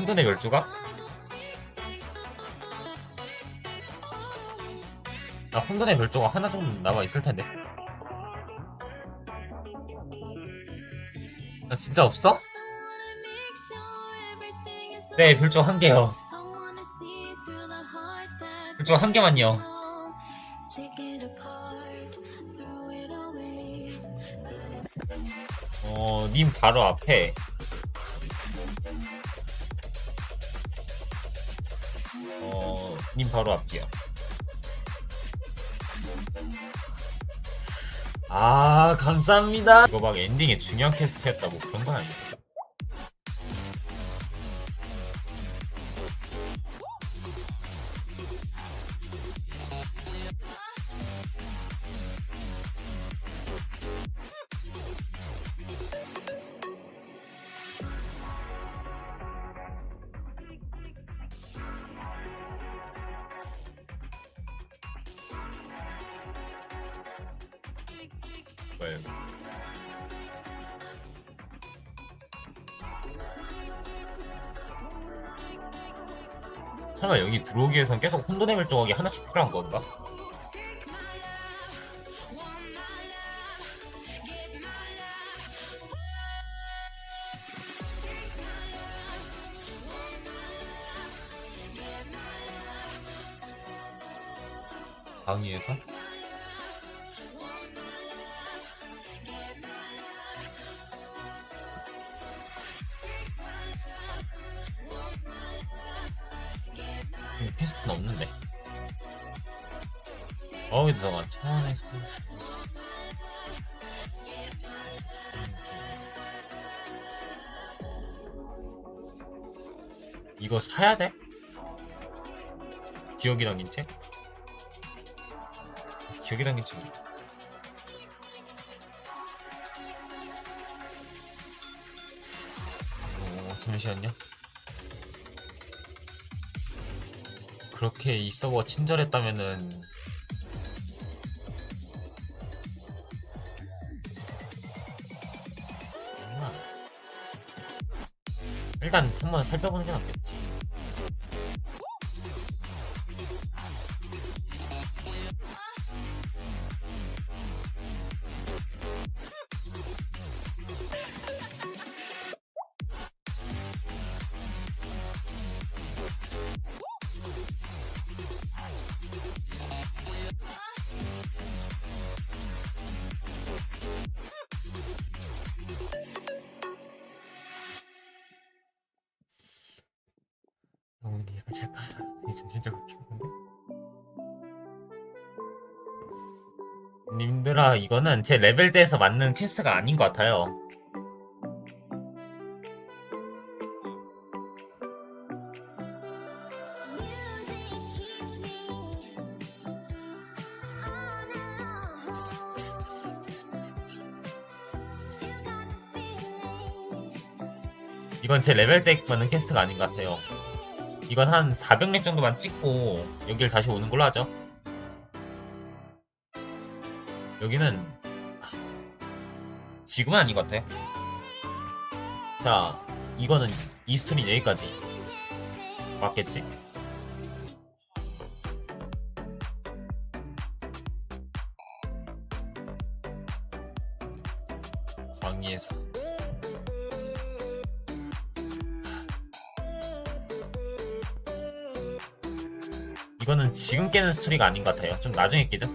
혼돈의 별조각? 나 혼돈의 별조각 하나 정도 남아 있을 텐데. 나 진짜 없어? 네, 별조각 한 개요. 별조각 한 개만요. 어, 님 바로 앞에. 어, 님 바로 앞이요. 아, 감사합니다. 이거 막 엔딩에 중요한 퀘스트였다, 뭐 그런 건 아니고. 뭐예요? 설마 여기 들어오기 위해선 계속 혼돈의 별조각이 하나씩 필요한 건가? 강의에서? 음, 퀘스트는 없는데. 어디서 차원에서. 이거 사야 돼? 기억이랑 인책? 기억이랑 인책. 어, 잠시만요. 그렇게 이 서버가 친절했다면은 잠깐만. 일단 한번 살펴보는 게 낫겠지. 제가 되게 정신적으로 피곤한데? 님들아 이거는 제 레벨대에서 맞는 퀘스트가 아닌 것 같아요 이건 제 레벨대 맞는 퀘스트가 아닌 것 같아요 이건 한 400렙 정도만 찍고 여길 다시 오는 걸로 하죠. 여기는 지금은 아닌 것 같아요. 자, 이거는 이 스토리 여기까지 맞겠지? 광희에서 이거는 지금 깨는 스토리가 아닌 것 같아요. 좀 나중에 깨죠?